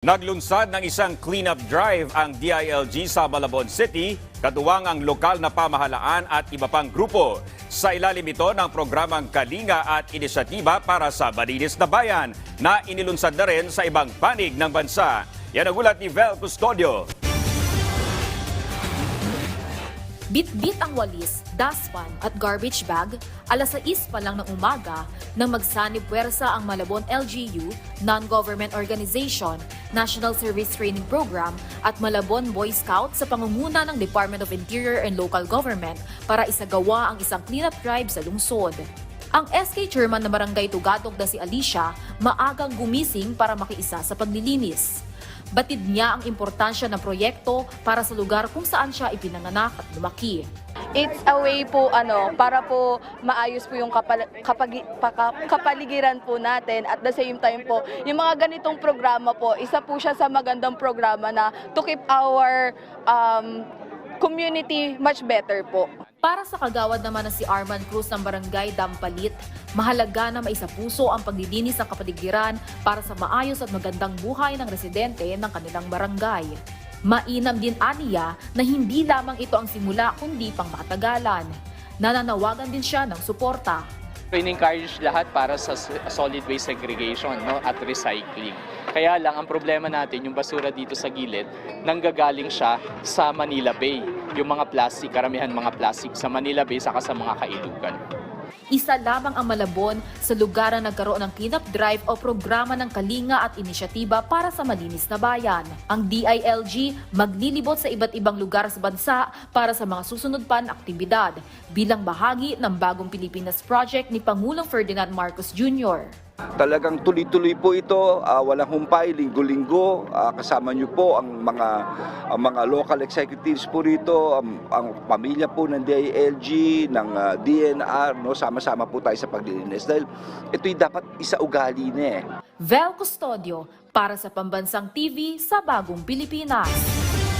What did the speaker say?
Naglunsad ng isang cleanup drive ang DILG sa Malabon City, katuwang ang lokal na pamahalaan at iba pang grupo. Sa ilalim ito ng programang Kalinga at Inisyatiba para sa Malinis na Bayan na inilunsad na rin sa ibang panig ng bansa. Yan ang ulat ni Vel Custodio. Bit-bit ang walis, dustpan at garbage bag, alas 6 pa lang ng umaga nang magsanib puwersa ang Malabon LGU, non-government organization, National Service Training Program at Malabon Boy Scout sa pangunguna ng Department of Interior and Local Government para isagawa ang isang cleanup drive sa lungsod. Ang SK chairman ng barangay Tugatog na si Alicia maagang gumising para makiisa sa paglilinis. Batid niya ang importansya ng proyekto para sa lugar kung saan siya ipinanganak at lumaki. It's a way po ano para po maayos po yung kapal, kapagi- paka- kapaligiran po natin at the same time po yung mga ganitong programa po isa po siya sa magandang programa na to keep our um, community much better po. Para sa kagawad naman na si Arman Cruz ng Barangay Dampalit, mahalaga na maisapuso ang paglilinis ng kapaligiran para sa maayos at magandang buhay ng residente ng kanilang barangay. Mainam din aniya na hindi lamang ito ang simula kundi pang matagalan. Nananawagan din siya ng suporta. in-encourage lahat para sa solid waste segregation no, at recycling. Kaya lang, ang problema natin, yung basura dito sa gilid, nanggagaling siya sa Manila Bay. Yung mga plastic, karamihan mga plastic sa Manila Bay, saka sa mga kailugan. Isa lamang ang Malabon sa lugar na nagkaroon ng cleanup drive o programa ng kalinga at inisyatiba para sa malinis na bayan. Ang DILG maglilibot sa iba't ibang lugar sa bansa para sa mga susunod pa na aktibidad bilang bahagi ng bagong Pilipinas Project ni Pangulong Ferdinand Marcos Jr. Talagang tuloy-tuloy po ito, ah, walang humpay, linggo-linggo. Ah, kasama niyo po ang mga ang mga local executives po rito, ang, ang pamilya po ng DILG, ng ah, DNR, no, sama-sama po tayo sa paglilinis dahil ito'y dapat isaugali na eh. Vel Custodio para sa Pambansang TV sa Bagong Pilipinas.